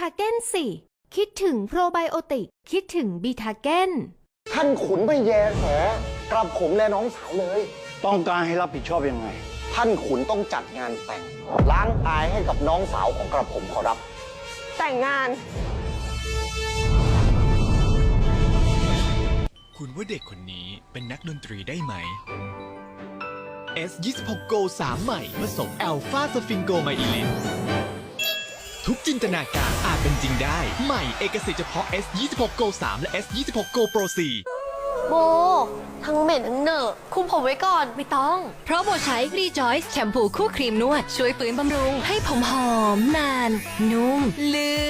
ทาเกนสิ คิดถึงโปรไบโอติก คิดถึงบีทาเกนท่านขุนไม่แยแสกับผมและน้องสาวเลย ต้องการให้รับผิดชอบยังไง ท่านขุนต้องจัดงานแต่ง ล้างอายให้กับน้องสาวของกระผมขอรับ แต่งงาน คุณว่าเด็กคนนี้เป็นนักดนตรีได้ไหม S26 Go 3 ใหม่ผสม a l p h a s p h i n g o m y e l i n ทุกจินตนาการอาจเป็นจริงได้ ใหม่เอกสิทธิ์เฉพาะ S26 Go 3และ S26 Go Pro 4โบ ทั้งเหม็นทั้งเหนอะคุมผมไว้ก่อน ไม่ต้อง เพราะโบใช้ Rejoice แชมพูคู่ครีมนวด ช่วยฟื้นบำรุง ให้ผมหอมนาน นุ่มลื่น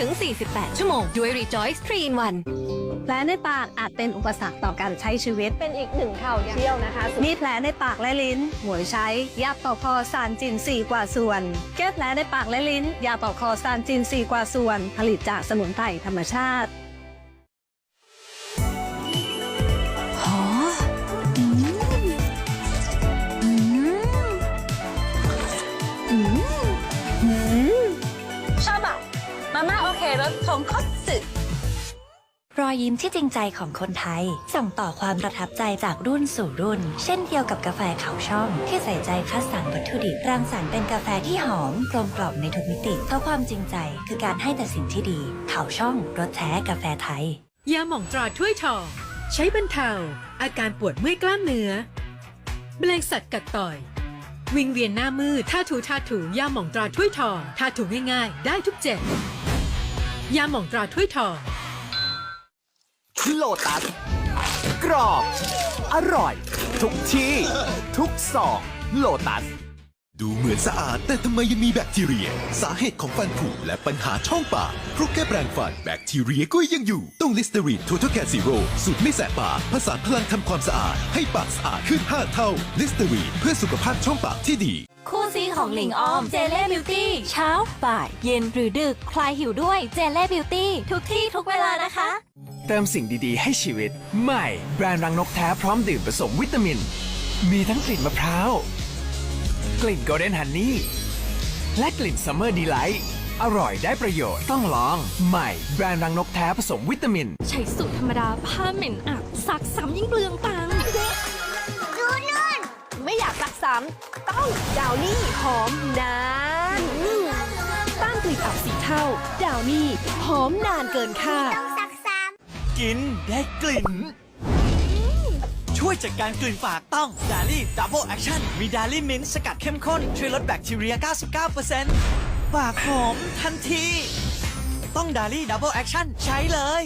ถึง 48 ชั่วโมง ด้วย Rejoice 3 in 1แผลในปากอาจเป็นอุปสรรคต่อการใช้ชีวิต เป็นอีกหนึ่งข่าวเที่ยวนะคะ มีแผลในปากและลิ้น หมวยใช้ ยาต่อคอซานจิน 4 กว่าส่วน แก้แผลในปากและลิ้น ยาต่อคอซานจิน 4 กว่าส่วน ผลิตจากสมุนไพรธรรมชาติชอบอะ มาม่าโอเครสทงคัตสึรอยยิ้มที่จริงใจของคนไทย ส่งต่อความประทับใจจากรุ่นสู่รุ่น เช่นเดียวกับกาแฟเขาช่อง ที่ใส่ใจคัดสรรวัตถุดิบรังสรรค์เป็นกาแฟที่หอมกลมกล่อมในทุกมิติเพราะความจริงใจคือการให้แต่สิ่งที่ดี เขาช่องรสแท้กาแฟไทย ยาหม่องตราถ้วยทองใช้บรรเทา อาการปวดเมื่อยกล้ามเนื้อแมลงสัตว์กัดต่อย วิงเวียนหน้ามืดท่าถูท่าถูยาหม่องตราถ้วยทองท่าถูง่ายๆ ได้ทุกเจ็บ ยาหม่องตราถ้วยทอง โลตัสกรอบ อร่อย ทุกที่ ทุกซองโลตัส ดูเหมือนสะอาดแต่ทำไมยังมีแบคทีเรีย สาเหตุของฟันผุและปัญหาช่องปากเพราะแค่แปรงฟันแบคทีเรียก็ยังอยู่ ต้องลิสเตอรีนทูทแคซีโร่สูตรไม่แสบปากผสานพลังทำความสะอาด ให้ปากสะอาดขึ้น 5 เท่าลิสเตอรีนเพื่อสุขภาพช่องปากที่ดี คู่ซีของหลิงออมเจเล่บิวตี้เช้าบ่าย เย็นหรือดึกคลายหิวด้วยเจเล่บิวตี้ทุกที่ทุกเวลานะคะ เติมสิ่งดีๆ ให้ชีวิตใหม่แบรนด์รังนกแท้พร้อมดื่มผสมวิตามิน มีทั้งกลิ่นมะพร้าว กลิ่นโกลเด้นฮันนี่และกลิ่นซัมเมอร์ดีไลท์อร่อยได้ประโยชน์ต้องลอง ใหม่แบรนด์รังนกแท้ผสมวิตามิน ใช้สูตรธรรมดาผ้าเหม็นอับซักซ้ำยิ่งเปลืองตังค์ไม่อยากรักซ้ำต้องดาวนี่หอมนานต้านกลิ่นอับสีเท่าดาวนี่หอมนานเกินคาดกินได้กลิ่นช่ วยจัดการกลิ่นปากต้องดาลี่ดับเบิลแอคชั่นมีดาลี่มิ้นสกัดเข้มข้น ช่วยลดแบคทีเรีย 99%ปากหอมทันที ต้องดาลี่ดับเบิลแอคชั่นใช้เลย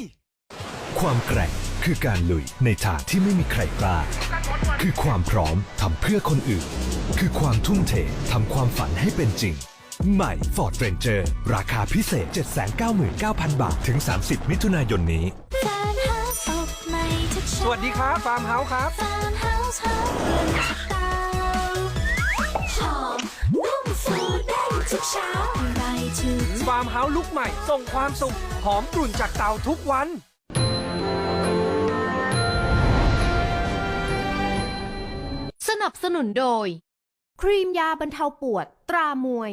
ความแกร่งคือการลุยในทางที่ไม่มีใครกล้า คือความพร้อมทำเพื่อคนอื่น คือความทุ่มเททำความฝันให้เป็นจริง ใหม่ Ford Ranger ราคาพิเศษ 799,000 บาท ถึง 30 มิถุนายนนี้ ครับฟาร์มเฮาส์ครับ ฟาร์มเฮาส์ลุกใหม่ ส่งความสุข หอมกลุ่นจากเตาทุกวันสนับสนุนโดย ครีมยาบรรเทาปวดตรามวย